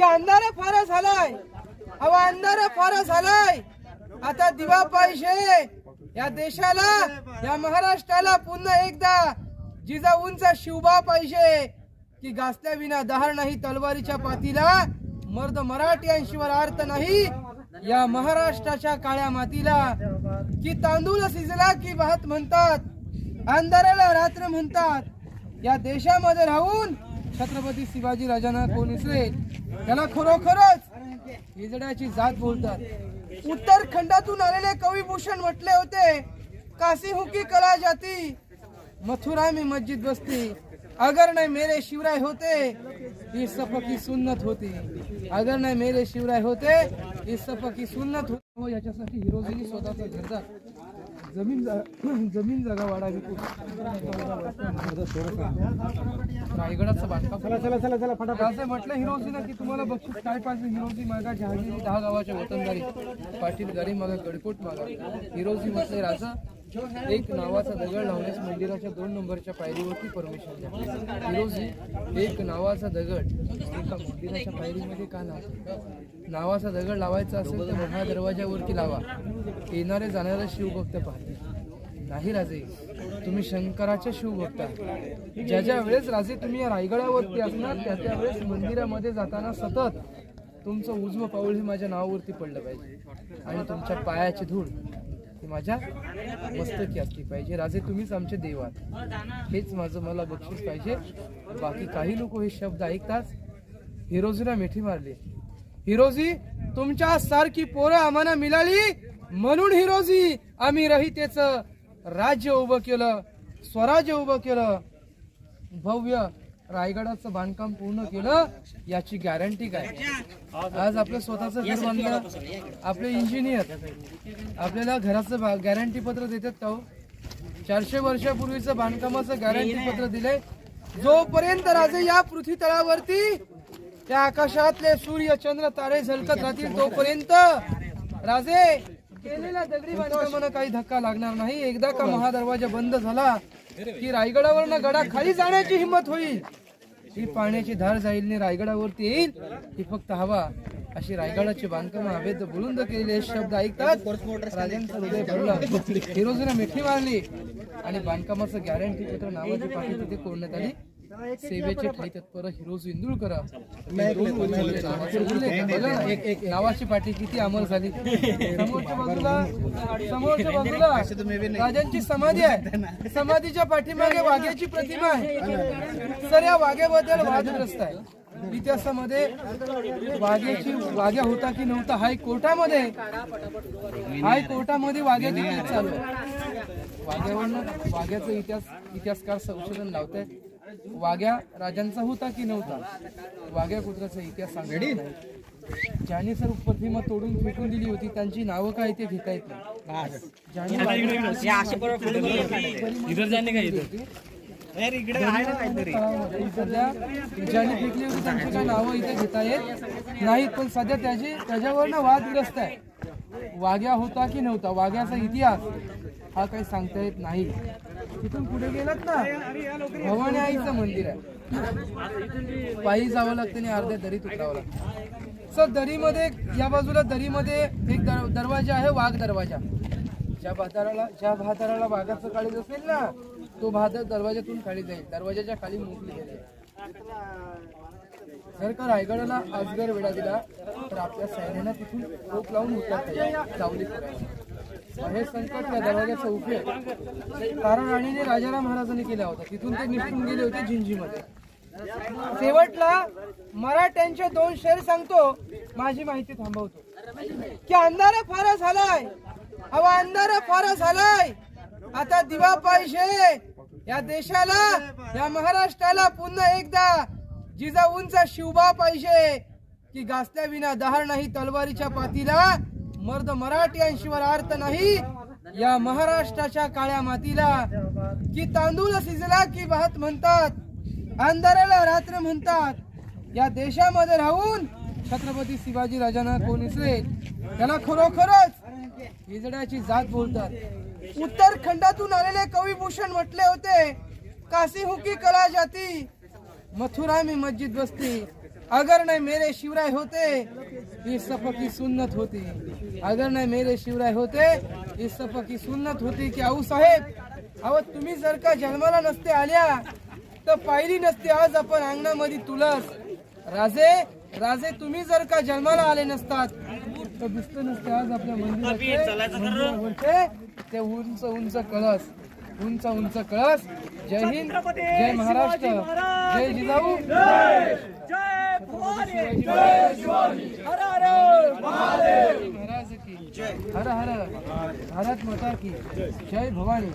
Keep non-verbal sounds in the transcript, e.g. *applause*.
की अंधार फार झालाय. अहो अंधार फार झालाय. आता दिवा पाहिजे. या देशाला या महाराष्ट्राला पुन्हा एकदा जिजाऊंचा शिवबा पाहिजे. की गासल्याविना दहार नाही तलवारीच्या पातीला. मर्द मराठ्यांशिवाय अर्थ नाही. या महाराष्ट्राच्या काळ्या मातीला. की तांदूळ शिजला की भात म्हणतात. अंधाराला रात्र म्हणतात. या देशामध्ये राहून छत्रपती शिवाजी राजांना कोण विसरेल त्याला खरोखरच हिजड्याची जात बोलतात. उत्तरखंडातून आलेले कविभूषण म्हटले होते काशी हुकी कला जाती मथुरा में मस्जिद बसती अगर नाही मेरे शिवराय होते ही सफकी सुन्नत होती। अगर नाही मेरे शिवराय होते ही सफकी सुन्नत होती। हो, याच्यासाठी हिरोजीनी स्वतःचा घरदार. जमीन *clears throat* जमीन जागा वाढावी. रायगडाचं बांधकाम. चला चला चला चला फटाफट. असं म्हटलं हिरोजीनं की तुम्हाला बक्षीस काय पाहिजे? हिरोजी मागा जहागिरी दहा गावाच्या वतनदारी. पाटील गाडी मागा गडकोट मागा. हिरोजी म्हटले राजा एक नावाचा दगड लावण्यास मंदिराच्या दोन नंबरच्या पायरीवरती परमिशन द्या. हिरोजी एक नावाचा दगड एका मंदिराच्या पायरीमध्ये का लावतो नावाचा दगड लावायचा असेल तर मोठ्या दरवाजावरती लावा. येणारे जाणारे शिवभक्त पाहते नाही राजे तुम्ही शंकराच्या शिवभक्त आहे. ज्या ज्या वेळेस राजे तुम्ही या रायगडावरती असणार त्या त्या वेळेस मंदिरामध्ये जाताना सतत तुमचं उजवं पाऊल हे माझ्या नावावरती पडलं पाहिजे. आणि तुमच्या पायाची धूळ. माझ्या मस्तकी असली पाहिजे. राजे तुम्हीच आमचे देव आहात. हेच माझं मला बक्षीस पाहिजे. बाकी काही लोक हे शब्द ऐकताच हिरोजीला मिठी मारली. हिरोजी तुमच्या सारखी पोरं आम्हाला मिळाली? म्हणून हिरोजी आम्ही रहितेच राज्य उभं केलं स्वराज्य उभं केलं. भव्य रायगडाचं बांधकाम पूर्ण केलं याची गॅरंटी काय? आज आपलं स्वतःचं घर बांधलं आपले इंजिनियर आपल्याला घराचं गॅरंटी पत्र देतात का हो? चारशे वर्षापूर्वीचं बांधकामाचं गॅरंटी पत्र दिलंय. जोपर्यंत राजे या पृथ्वी तळावरती त्या आकाशातले सूर्य चंद्र तारे झलकत राहतील तोपर्यंत राजे केलेल्या दगडी बांधकामानं काही धक्का लागणार नाही. एकदा का महादरवाजा बंद झाला की रायगडावरनं गडा खाली जाण्याची हिंमत होईल. ही पाण्याची धार जाईल आणि रायगडावरती येईल. ही फक्त हवा. अशी रायगडाचे बांधकाम हवेत बुलंद केलेले शब्द ऐकतात. राजांचा हृदय भरला. हिरोजीने मिठी मारली. आणि बांधकामाचं गॅरंटी पत्र नावाची पाठी तिथे कोरण्यात आली. सेवेचे ठाई तत्पर हिरोज इंदुळकर एक एक नावाची पाठी किती अमर झाली. समोरच्या बाजूला समोरच्या बाजूला राजांची समाधी आहे. समाधीच्या पाठीमागे वाघ्याची प्रतिमा आहे. सर या वाघ्याबद्दल वादग्रस्त आहे. इतिहासामध्ये वाघ्याची वाघ्या होता की नव्हता हायकोर्टामध्ये हायकोर्टामध्ये वाघ्याची चालू आहे. वाघ्यावरनं वाघ्याचा इतिहास इतिहासकार संशोधन लावतायत वाघ्या राजांचा होता की नव्हता? वाघ्या कुत्राचा इतिहास सांगतो ज्यांनी सर प्रतिमा तोडून फेकून दिली होती त्यांची नावं काय ते घेता येत नाही. ज्यांनी इधर जाने का इधर तळामध्ये सध्या ज्यांनी फेकली होती त्यांची काय नावं इथे घेता येत नाहीत पण सध्या त्याची त्याच्यावरनं वादग्रस्त आहे. वाघ्या होता की नव्हता? वाघ्याचा इतिहास. हा काही सांगता येत नाही. तिथून पुढे गेलात ना? भवानी आईचं मंदिर आहे. पायी जावं लागतं आणि अर्ध्या दरीत उतरावं लागतं. सर दरीमध्ये या बाजूला दरीमध्ये एक दर- दरवाजा आहे वाघ दरवाजा. ज्या भाताराला ज्या भाताराला वाघाचं काळीज असेल ना तो भादर दरवाजातून खाली जाईल. दरवाजाच्या खाली मोकली गेले जर का रायगडाला आजगर वेळा दिला तर आपल्या सैन्यानं तिथून रोप लावून उतरता चावली हे संकट या दरवाजाचा उपयोग कारण राणीने राजाराम महाराजांनी केला होता. तिथून ते निघून गेले होते झिंजीमध्ये. शेवटला मराठ्यांचे दोन शेर सांगतो माझी माहिती थांबवतो. की अंधारा फार झालाय. हवा अंधारा फार झालाय. आता दिवा पाहिजे. या देशाला या महाराष्ट्राला पुन्हा एकदा जिजाऊंचा शिवबा पाहिजे. की गासल्याविना दहार नाही तलवारीच्या पातीला. मर्द मराठ्यांशिवाय अर्थ नाही. या महाराष्ट्राच्या काळ्या मातीला. की तांदूळ शिजला की भात म्हणतात. अंधाराला रात्र म्हणतात. या देशामध्ये राहून छत्रपती शिवाजी राजांना कोण इसले त्याला खरोखरच हिजड्याची जात बोलतात. उत्तरखंडातून आलेले कविभूषण म्हटले होते कासी हुकी कला जाती मथुरा में मस्जिद बसती। अगर न मेरे शिवराय होते इस सफर की सुन्नत होती। अगर न मेरे शिवराय होते इस सफर की सुन्नत होती की आऊ साहेब अहो तुम्ही जर का जन्माला नसते आल्या तर पाहिली नसते आज आपण अंगणामध्ये तुलस. राजे राजे तुम्ही जर का जन्माला आले नसतात तर दिसत नसते आज आपल्या मंदिराचे ते उंच उंच कळस. उंच उंच कळस. जय हिंद. जय महाराष्ट्र. जय जिजाऊ. जय. भवानी हर हर. महाराज की. हर हर. भारत माता की. जय भवानी.